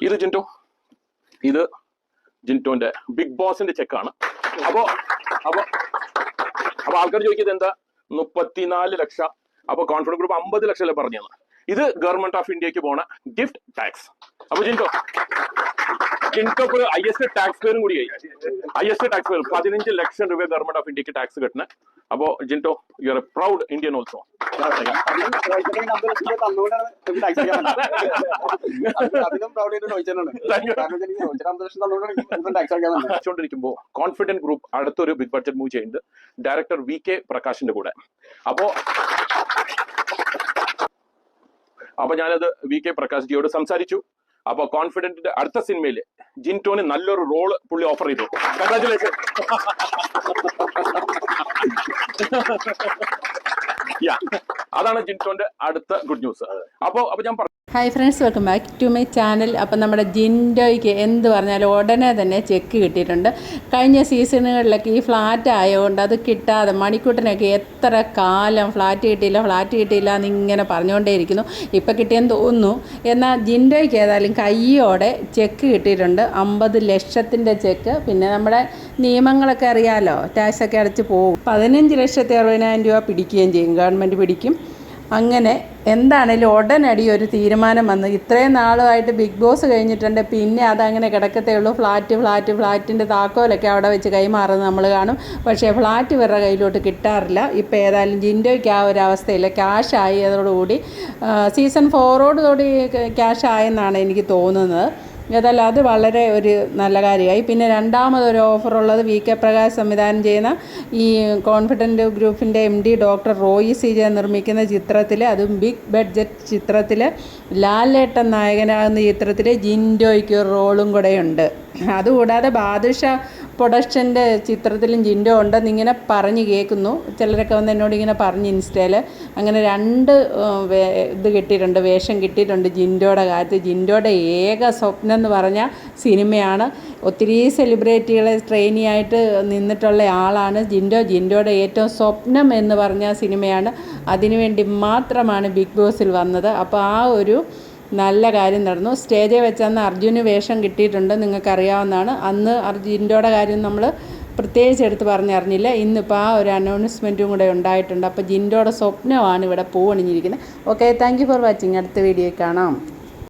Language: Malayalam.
ഇത് ജിന്റു ഇത് ജിന്റോന്റെ ബിഗ് ബോസിന്റെ ചെക്കാണ് അപ്പോ അപ്പോ അപ്പൊ ആൾക്കാർ ചോദിക്കുന്നത് എന്താ? മുപ്പത്തിനാല് ലക്ഷം. അപ്പൊ കോൺഫിഡൻസ് ഗ്രൂപ്പ് അമ്പത് ലക്ഷം അല്ലേ പറഞ്ഞത് ഇത് ഗവൺമെന്റ് ഓഫ് ഇന്ത്യയ്ക്ക് പോണ ഗിഫ്റ്റ് ടാക്സ് അപ്പൊ ജിന്റോ ജിന്റോ ഇപ്പൊ ഐ എസ് ടാക്സ് പേരും കൂടിയായി ഐ എസ് ടാക്സ് പേര് പതിനഞ്ച് ലക്ഷം രൂപ ഗവൺമെന്റ് ഓഫ് ഇന്ത്യയ്ക്ക് ടാക്സ് കിട്ടുന്നത് അപ്പോ Jinto you are a proud Indian also കളിച്ചുകൊണ്ടിരിക്കുമ്പോൾ confident group അടുത്തൊരു ബിഗ് ബഡ്ജറ്റ് മൂവ് ചെയ്യുന്നുണ്ട്. ഡയറക്ടർ വി കെ പ്രകാശിന്റെ കൂടെ. അപ്പോ അപ്പൊ ഞാനത് വി കെ പ്രകാശ് ജിയോട് സംസാരിച്ചു. അപ്പൊ കോൺഫിഡന്റ് അടുത്ത സിനിമയിൽ ജിന്റോന് നല്ലൊരു റോൾ പുള്ളി ഓഫർ ചെയ്തു. കൺഗ്രാചുലേഷൻ അതാണ് ജിന്റോന്റെ അടുത്ത ഗുഡ് ന്യൂസ് അപ്പോ അപ്പൊ ഞാൻ hi friends welcome back to my channel അപ്പം നമ്മുടെ ജിൻഡോയ്ക്ക് എന്ത് പറഞ്ഞാലും ഉടനെ തന്നെ ചെക്ക് കിട്ടിയിട്ടുണ്ട്. കഴിഞ്ഞ സീസണുകളിലൊക്കെ ഈ ഫ്ലാറ്റ് ആയതുകൊണ്ട് അത് കിട്ടാതെ മണിക്കൂട്ടനൊക്കെ എത്ര കാലം ഫ്ലാറ്റ് കിട്ടിയില്ല ഫ്ലാറ്റ് കിട്ടിയില്ല എന്നിങ്ങനെ പറഞ്ഞുകൊണ്ടേയിരിക്കുന്നു. ഇപ്പം കിട്ടിയെന്ന് തോന്നുന്നു. എന്നാൽ ജിൻഡോയ്ക്ക് ഏതായാലും കയ്യോടെ ചെക്ക് കിട്ടിയിട്ടുണ്ട്. അമ്പത് ലക്ഷത്തിന്റെ ചെക്ക് പിന്നെ നമ്മുടെ നിയമങ്ങളൊക്കെ അറിയാമല്ലോ ടാക്സൊക്കെ അടച്ച് പോകും. പതിനഞ്ച് ലക്ഷത്തി അറുപതിനായിരം രൂപ പിടിക്കുകയും ചെയ്യും. ഗവൺമെന്റ് പിടിക്കും. അങ്ങനെ എന്താണേലും ഉടനടി ഒരു തീരുമാനം വന്ന് ഇത്രയും നാളുമായിട്ട് ബിഗ് ബോസ് കഴിഞ്ഞിട്ടുണ്ട്. പിന്നെ അതങ്ങനെ കിടക്കത്തേ ഉള്ളൂ. ഫ്ലാറ്റ് ഫ്ലാറ്റ് ഫ്ലാറ്റിന്റെ താക്കോലൊക്കെ അവിടെ വെച്ച് കൈമാറുന്നത് നമ്മൾ കാണും. പക്ഷേ ഫ്ലാറ്റ് ഇവരുടെ കയ്യിലോട്ട് കിട്ടാറില്ല. ഇപ്പോൾ ഏതായാലും ജിൻഡോയ്ക്ക് ആ ഒരു അവസ്ഥയില്ല. ക്യാഷ് സീസൺ ഫോറോടുകൂടി ക്യാഷ് ആയെന്നാണ് എനിക്ക് തോന്നുന്നത്. ഏതായാലും അത് വളരെ ഒരു നല്ല കാര്യമായി. പിന്നെ രണ്ടാമതൊരു ഓഫറുള്ളത് വി കെ പ്രകാശ് സംവിധാനം ചെയ്യുന്ന ഈ കോൺഫിഡന്റ് ഗ്രൂപ്പിന്റെ M D doctor Roy C J നിർമ്മിക്കുന്ന ചിത്രത്തിൽ അതും ബിഗ് ബഡ്ജറ്റ് ചിത്രത്തിൽ ലാലേട്ടൻ നായകനാകുന്ന ചിത്രത്തിൽ ജിൻഡോയ്ക്ക് ഒരു റോളും കൂടെയുണ്ട് അതുകൂടാതെ ബാദുഷ പ്രൊഡക്ഷന്റെ ചിത്രത്തിലും ജിൻഡോ ഉണ്ടെന്ന് ഇങ്ങനെ പറഞ്ഞ് കേൾക്കുന്നു. ചിലരൊക്കെ വന്ന് എന്നോട് ഇങ്ങനെ പറഞ്ഞ് ഇൻസ്റ്റയിൽ അങ്ങനെ രണ്ട് ഇത് കിട്ടിയിട്ടുണ്ട് വേഷം കിട്ടിയിട്ടുണ്ട് ജിൻഡോയുടെ കാര്യത്തിൽ. ജിൻഡോയുടെ ഏക സ്വപ്നം എന്ന് പറഞ്ഞ സിനിമയാണ്. ഒത്തിരി സെലിബ്രിറ്റികളെ ട്രെയിനിയായിട്ട് നിന്നിട്ടുള്ള ആളാണ് ജിൻഡോ. ജിൻഡോയുടെ ഏറ്റവും സ്വപ്നം എന്ന് പറഞ്ഞ സിനിമയാണ്. അതിനുവേണ്ടി മാത്രമാണ് ബിഗ് ബോസിൽ വന്നത്. അപ്പോൾ ആ ഒരു നല്ല കാര്യം നടന്നു. സ്റ്റേജിൽ വെച്ച് അന്ന് അർജുന് വേഷം കിട്ടിയിട്ടുണ്ട് നിങ്ങൾക്കറിയാവുന്നതാണ്. അന്ന് അർജുന്റെ കാര്യം നമ്മൾ പ്രത്യേകിച്ച് എടുത്ത് പറഞ്ഞറിഞ്ഞില്ല. ഇന്നിപ്പോൾ ആ ഒരു അനൗൺസ്മെന്റും കൂടെ ഉണ്ടായിട്ടുണ്ട്. അപ്പോൾ ജിൻഡോയുടെ സ്വപ്നമാണ് ഇവിടെ പൂവണിഞ്ഞിരിക്കുന്നത്. ഓക്കെ താങ്ക് ഫോർ വാച്ചിങ് അടുത്ത വീഡിയോ കാണാം.